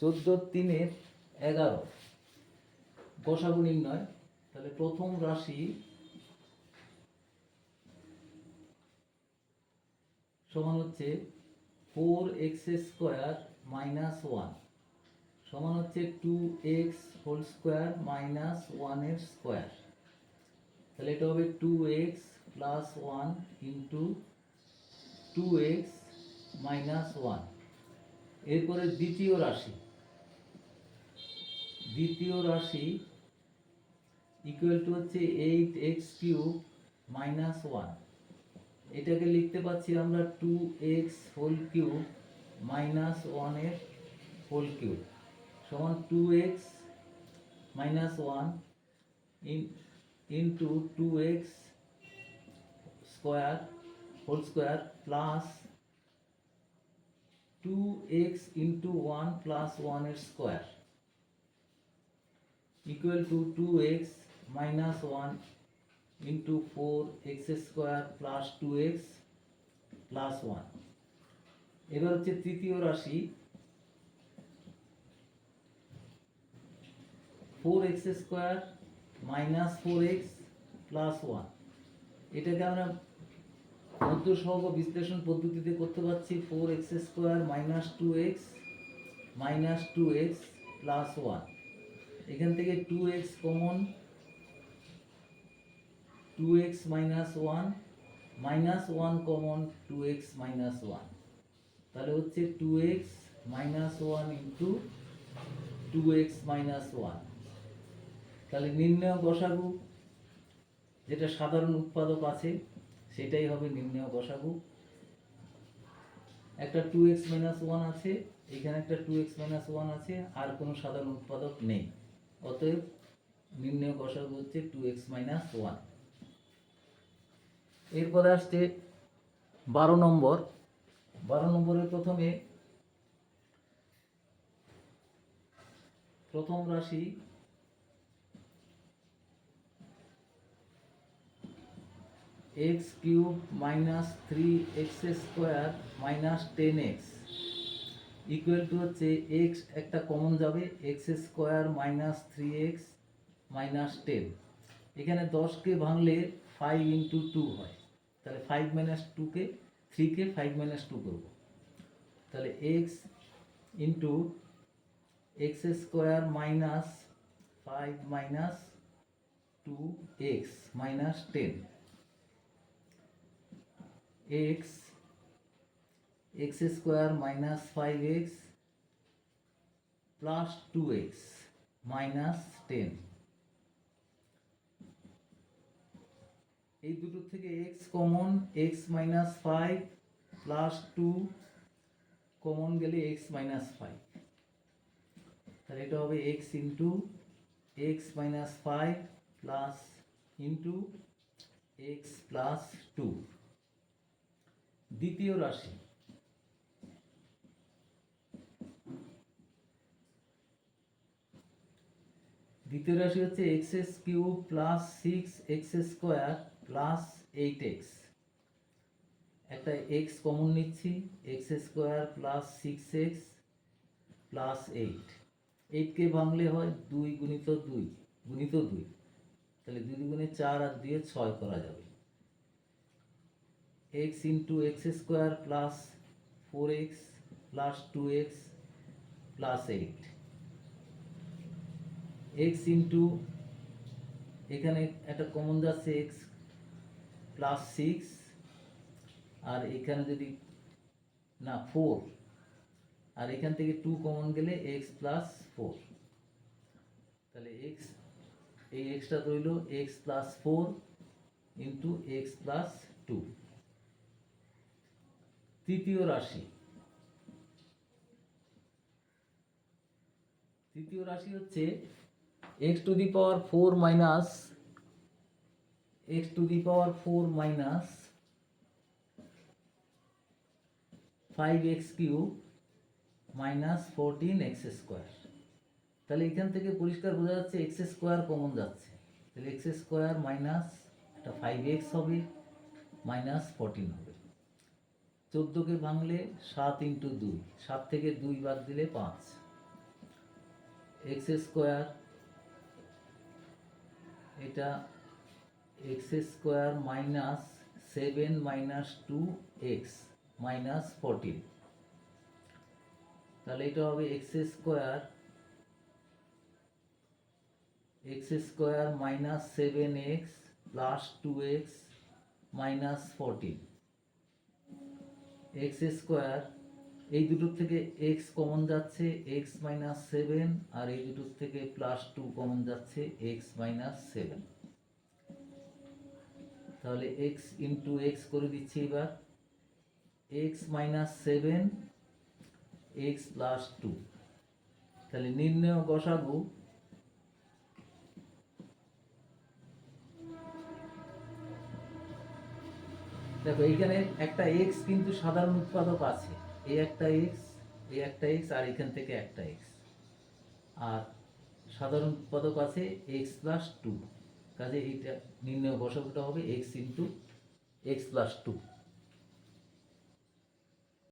চোদ্দ তিনের এগারো। গসাগু নির্ণয় তাহলে প্রথম রাশি সমান হচ্ছে four x square minus one. সমান হচ্ছে two x whole square minus ওয়ানের স্কোয়ার। তাহলে এটা হবে two x plus one into two x minus one. এরপরে দ্বিতীয় রাশি। দ্বিতীয় রাশি ইকুয়াল টু হচ্ছে eight x cube minus one এটাকে লিখতে পাচ্ছি আমরা two x whole cube minus ওয়ানের হোল কিউব সমান two x minus one in into two x square whole square plus two x into one plus ওয়ানের square equal to 2x minus 1 into 4x square plus 2x plus 1 এবার হচ্ছে তৃতীয় রাশি। 4x square minus four x plus one এটাকে আমরা মধ্য সহগ বিশ্লেষণ পদ্ধতিতে করতে পারছি। Four x square minus two x minus two x plus one এখান থেকে two x common two x minus one minus one common two x minus one তাহলে হচ্ছে two x minus one into two x minus one তাহলে নির্ণয় গসাগু যেটা সাধারণ উৎপাদক আছে, সেটাই হবে নির্ণয় গসাগু একটা টু এক্স মাইনাস ওয়ান আছে, এখানে একটা টু এক্স মাইনাস ওয়ান আছে, আর কোনো সাধারণ উৎপাদক নেই। অতএব নির্ণয় গসাগু হচ্ছে টু এক্স মাইনাস ওয়ান এরপরে আসছে বারো নম্বর। বারো নম্বরে প্রথমে প্রথম রাশি x cube minus three x square minus ten x equal to হচ্ছে এক্স একটা কমন যাবে x square minus three x minus ten এখানে দশকে ভাঙলে ফাইভ ইন্টু টু হয়। তাহলে ফাইভ মাইনাস টুকে থ্রিকে ফাইভ মাইনাস টু করব। তাহলে x into x square minus five minus two x minus ten x x square minus five x plus two x minus ten. এই দুটো থেকে x common, x minus five plus two common গেলে x minus five. তাহলে এটা হবে x into x minus five plus into x plus two. দ্বিতীয় রাশি। দ্বিতীয় রাশি হচ্ছে x s cube plus six x square plus eight x একটা এক্স কমন নিচ্ছি x square plus six x plus eight এইটকে ভাঙলে হয় দুই গুণিত দুই গুণিত দুই। তাহলে দুই দুগুণে চার আর দিয়ে ছয় করা যাবে। X into x square plus four x plus two x plus eight x into এখানে একটা কমন যাচ্ছে এক্স প্লাস সিক্স আর এখানে যদি, না ফোর আর এখান থেকে টু কমন গেলে এক্স প্লাস ফোর তাহলে এক্স এই এক্সটা রইল x plus four into x plus two তৃতীয় রাশি। তৃতীয় রাশি হচ্ছে x to the power four minus x to the power four minus five x cube minus fourteen x square তাহলে এখান থেকে পরিষ্কার বোঝা যাচ্ছে এক্স স্কোয়ার কমন যাচ্ছে। তাহলে এক্স স্কোয়ার মাইনাস একটা ফাইভ এক্স হবে মাইনাস ফোরটিন হবে। চোদ্দোকে ভাঙলে সাত ইন্টু দুই, সাত থেকে দুই বাদ দিলে পাঁচ। এক্স স্কোয়ার এটা x square minus seven minus two x minus fourteen. তাহলে এটা হবে x square x square minus seven x plus two x minus fourteen. X square এই দুটোর থেকে এক্স কমন যাচ্ছে এক্স মাইনাস সেভেন আর এই দুটোর থেকে প্লাস টু কমন যাচ্ছে এক্স মাইনাস সেভেন তাহলে এক্স ইন্টু এক্স করে দিচ্ছি এবার। X minus seven x plus two তাহলে নির্ণয় গসাগু দেখো, এইখানে একটা এক্স কিন্তু সাধারণ উৎপাদক আছে। এই একটা এক্স এই একটা এক্স আর এখান থেকে একটা এক্স আর সাধারণ উৎপাদক আছে এক্স প্লাস টু কাজে এইটা নির্ণয় বসাগুটা হবে x into x plus two